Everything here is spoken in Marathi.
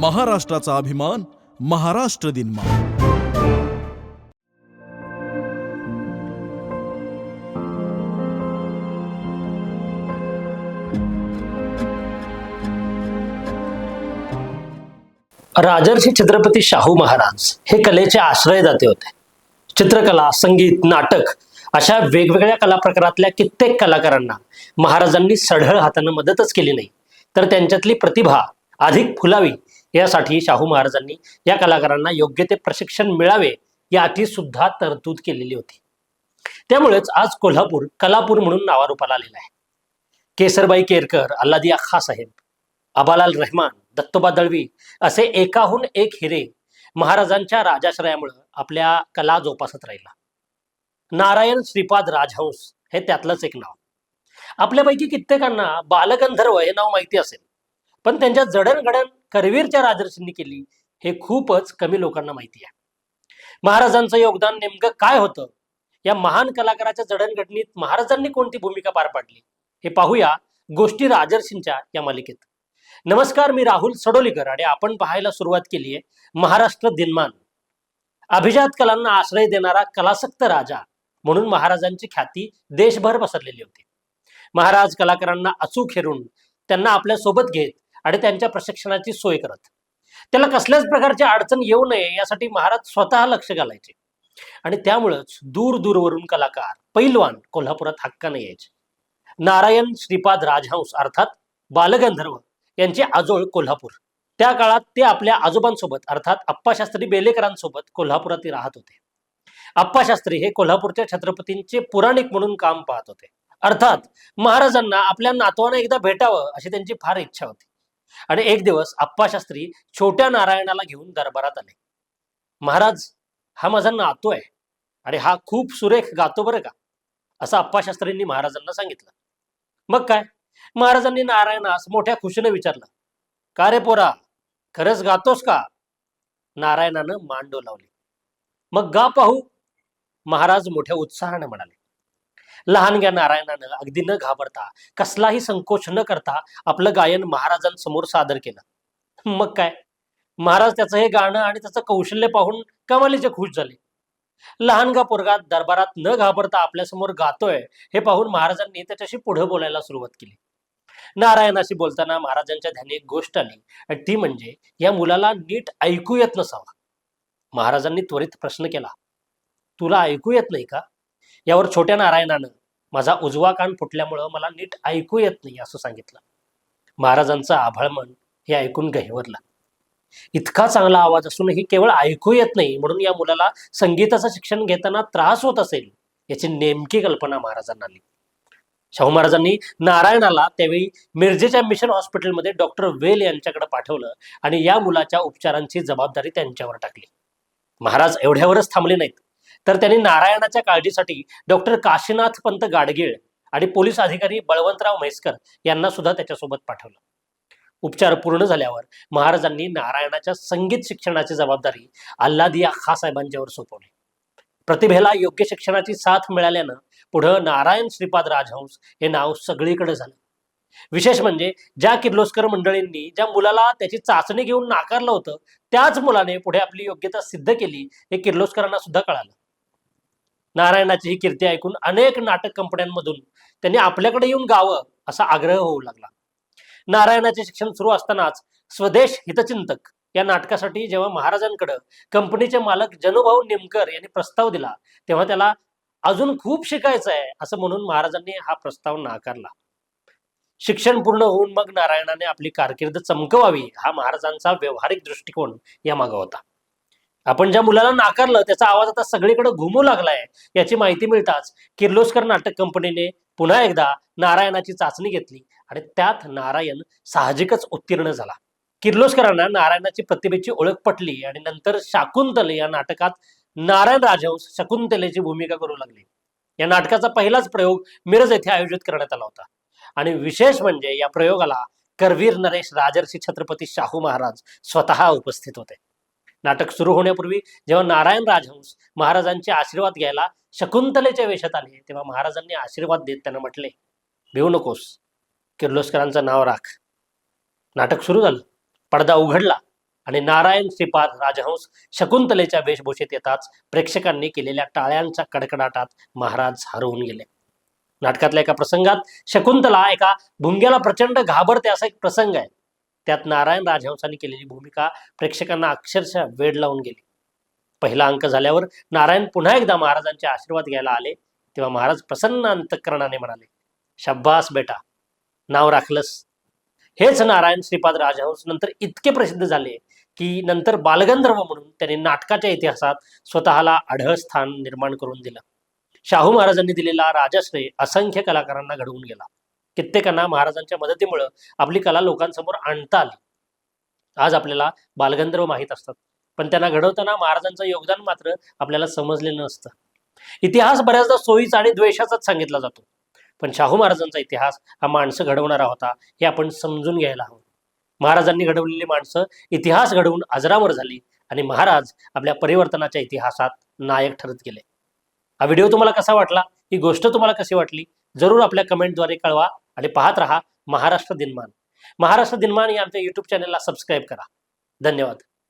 महाराष्ट्राचा अभिमान महाराष्ट्र दिनमा राजर्षी छत्रपती शाहू महाराज हे कलेचे आश्रयदाते होते. चित्रकला संगीत नाटक अशा वेगवेगळ्या कला प्रकारातल्या कित्येक कलाकारांना महाराजांनी सढळ हातानं मदतच केली नाही. तर त्यांच्यातली प्रतिभा अधिक फुलावी यासाठी शाहू महाराजांनी या कलाकारांना योग्य ते प्रशिक्षण मिळावे याची सुद्धा तरतूद केलेली होती. त्यामुळेच आज कोल्हापूर कलापूर म्हणून नावारूपाला आलेला आहे. केसरबाई केरकर अल्लादिया खा साहेब अबालाल रहमान दत्तोबा दळवी असे एकाहून एक हिरे महाराजांच्या राजाश्रयामुळं आपल्या कला जोपासत राहिला. नारायण श्रीपाद राजहंस हे त्यातलंच एक नाव. आपल्यापैकी कित्येकांना बालगंधर्व हे नाव माहिती असेल पण त्यांच्या जडणघडण करवीरच्या राजर्षींनी केली हे खूपच कमी लोकांना माहिती आहे. महाराजांचं योगदान नेमकं काय होतं? या महान कलाकाराच्या जडणघडणीत महाराजांनी कोणती भूमिका पार पाडली? हे पाहूया गोष्टी राजर्षींच्या या मालिकेत. नमस्कार मी राहुल सडोलीकर आणि आपण पाहायला सुरुवात केली आहे महाराष्ट्र दिनमान. अभिजात कलांना आश्रय देणारा कलासक्त राजा म्हणून महाराजांची ख्याती देशभर पसरलेली होती. महाराज कलाकारांना अचूक हेरून त्यांना आपल्यासोबत घेत आणि त्यांच्या प्रशिक्षणाची सोय करत. त्याला कसल्याच प्रकारची अडचण येऊ नये यासाठी महाराज स्वतः लक्ष घालायचे. आणि त्यामुळंच दूर दूरवरून कलाकार पैलवान कोल्हापुरात हक्काने यायचे. नारायण श्रीपाद राजहंस अर्थात बालगंधर्व यांचे आजोळ कोल्हापूर. त्या काळात ते आपल्या आजोबांसोबत अर्थात अप्पाशास्त्री बेलेकरांसोबत कोल्हापुरात राहत होते. अप्पाशास्त्री हे कोल्हापूरच्या छत्रपतींचे पुराणिक म्हणून काम पाहत होते. अर्थात महाराजांना आपल्या नातवांना एकदा भेटावं अशी त्यांची फार इच्छा होती. आणि एक दिवस अप्पाशास्त्री छोट्या नारायणाला घेऊन दरबारात आले. महाराज हा माझा नातू आहे आणि हा खूप सुरेख गातो बरं का असं अप्पाशास्त्रींनी महाराजांना सांगितलं. मग काय? महाराजांनी नारायणास मोठ्या खुशीने विचारलं का रे पोरा खरंच गातोस का? नारायणानं मान डोलावली मग गा पाहू महाराज मोठ्या उत्साहाने म्हणाले लहानग्या नारायणानं अगदी न घाबरता कसलाही संकोच न करता आपलं गायन महाराजांसमोर सादर केलं. मग काय? महाराज त्याचं हे गाणं आणि त्याचं कौशल्य पाहून कमालीचे खुश झाले. लहानगा पोरगा दरबारात न घाबरता आपल्यासमोर गातोय हे पाहून महाराजांनी त्याच्याशी पुढे बोलायला सुरुवात केली. नारायणाशी बोलताना महाराजांच्या ध्यानी एक गोष्ट आली. आणि ती म्हणजे या मुलाला नीट ऐकू येत नसावा. महाराजांनी त्वरित प्रश्न केला. तुला ऐकू येत नाही का? यावर छोट्या नारायणानं माझा उजवा कान फुटल्यामुळं मला नीट ऐकू येत नाही असं सांगितलं. महाराजांचं आभाळमन हे ऐकून गहिवरलं. इतका चांगला आवाज असूनही केवळ ऐकू येत नाही म्हणून या मुलाला संगीताचं शिक्षण घेताना त्रास होत असेल याची नेमकी कल्पना महाराजांना आली शाहू महाराजांनी नारायणाला त्यावेळी मिरजेच्या मिशन हॉस्पिटलमध्ये डॉक्टर वेल यांच्याकडे पाठवलं आणि या मुलाच्या उपचारांची जबाबदारी त्यांच्यावर टाकली. महाराज एवढ्यावरच थांबले नाहीत. तर त्यांनी नारायणाच्या काळजीसाठी डॉक्टर काशीनाथ पंत गाडगीळ आणि पोलीस अधिकारी बळवंतराव म्हैसकर यांना सुद्धा त्याच्यासोबत पाठवलं. उपचार पूर्ण झाल्यावर महाराजांनी नारायणाच्या संगीत शिक्षणाची जबाबदारी अल्लादिया खासाहेबांच्यावर सोपवली. प्रतिभेला योग्य शिक्षणाची साथ मिळाल्यानं पुढं नारायण श्रीपाद राजहंस हे नाव सगळीकडे झालं. विशेष म्हणजे ज्या किर्लोस्कर मंडळींनी ज्या मुलाला त्याची चाचणी घेऊन नाकारलं होतं त्याच मुलाने पुढे आपली योग्यता सिद्ध केली हे किर्लोस्करांना सुद्धा कळालं. नारायणाची ही कीर्ती ऐकून अनेक नाटक कंपन्यांमधून त्यांनी आपल्याकडे येऊन गावं असा आग्रह होऊ लागला. नारायणाचे शिक्षण सुरू असतानाच स्वदेश हितचिंतक या नाटकासाठी जेव्हा महाराजांकडे कंपनीचे मालक जनुभाऊ निमकर यांनी प्रस्ताव दिला तेव्हा त्याला अजून खूप शिकायचं आहे असं म्हणून महाराजांनी हा प्रस्ताव नाकारला. शिक्षण पूर्ण होऊन मग नारायणाने आपली कारकीर्द चमकवावी हा महाराजांचा व्यवहारिक दृष्टिकोन यामागं होता. आपण ज्या मुलाला नाकारलं त्याचा आवाज आता सगळीकडे घुमू लागलाय याची माहिती मिळताच किर्लोस्कर नाटक कंपनीने पुन्हा एकदा नारायणाची चाचणी घेतली आणि त्यात नारायण साहजिकच उत्तीर्ण झाला. किर्लोस्करांना नारायणाची प्रतिभेची ओळख पटली आणि नंतर शाकुंतले या नाटकात नारायण राजहंस शकुंतलेची भूमिका करू लागली. या नाटकाचा पहिलाच प्रयोग मिरज येथे आयोजित करण्यात आला होता. आणि विशेष म्हणजे या प्रयोगाला करवीर नरेश राजर्षी छत्रपती शाहू महाराज स्वतः उपस्थित होते. नाटक सुरू होण्यापूर्वी जेव्हा नारायण राजहंस महाराजांचे आशीर्वाद घ्यायला शकुंतलेच्या वेशात आले तेव्हा महाराजांनी आशीर्वाद देत त्यांना म्हटले भिवू नकोस किर्लोस्करांचं नाव राख. नाटक सुरू झालं. पडदा उघडला आणि नारायण श्रीपाद राजहंस शकुंतलेच्या वेशभूषेत येताच प्रेक्षकांनी केलेल्या टाळ्यांच्या कडकडाटात महाराज हरवून गेले. नाटकातल्या एका प्रसंगात शकुंतला एका भुंग्याला प्रचंड घाबरते असा एक प्रसंग आहे. त्यात नारायण राजहंसांनी केलेली भूमिका प्रेक्षकांना अक्षरशः वेड लावून गेली. पहिला अंक झाल्यावर नारायण पुन्हा एकदा महाराजांचे आशीर्वाद घ्यायला आले तेव्हा महाराज प्रसन्न अंतकरणाने म्हणाले शब्बास बेटा नाव राखलंस. हेच नारायण श्रीपाद राजहंस नंतर इतके प्रसिद्ध झाले की नंतर बालगंधर्व म्हणून त्यांनी नाटकाच्या इतिहासात स्वतःला आढळ स्थान निर्माण करून दिलं. शाहू महाराजांनी दिलेला राजाश्रय असंख्य कलाकारांना घडवून गेला. कित्येकांना महाराजांच्या मदतीमुळं आपली कला लोकांसमोर आणता आली. आज आपल्याला बालगंधर्व माहीत असतात. पण त्यांना घडवताना महाराजांचं योगदान मात्र आपल्याला समजलेलं नसतं. इतिहास बऱ्याचदा सोयीचा आणि द्वेषाचाच सांगितला जातो. पण शाहू महाराजांचा इतिहास हा माणसं घडवणारा होता हे आपण समजून घ्यायला हवं. महाराजांनी घडवलेली माणसं इतिहास घडवून आजरावर झाली आणि महाराज आपल्या परिवर्तनाच्या इतिहासात नायक ठरत गेले. हा व्हिडिओ तुम्हाला कसा वाटला? ही गोष्ट तुम्हाला कशी वाटली? जरूर आपल्या कमेंटद्वारे कळवा आणि पाहत रहा महाराष्ट्र दिनमान. महाराष्ट्र दिनमान या आमच्या युट्यूब चॅनलला सबस्क्राईब करा. धन्यवाद.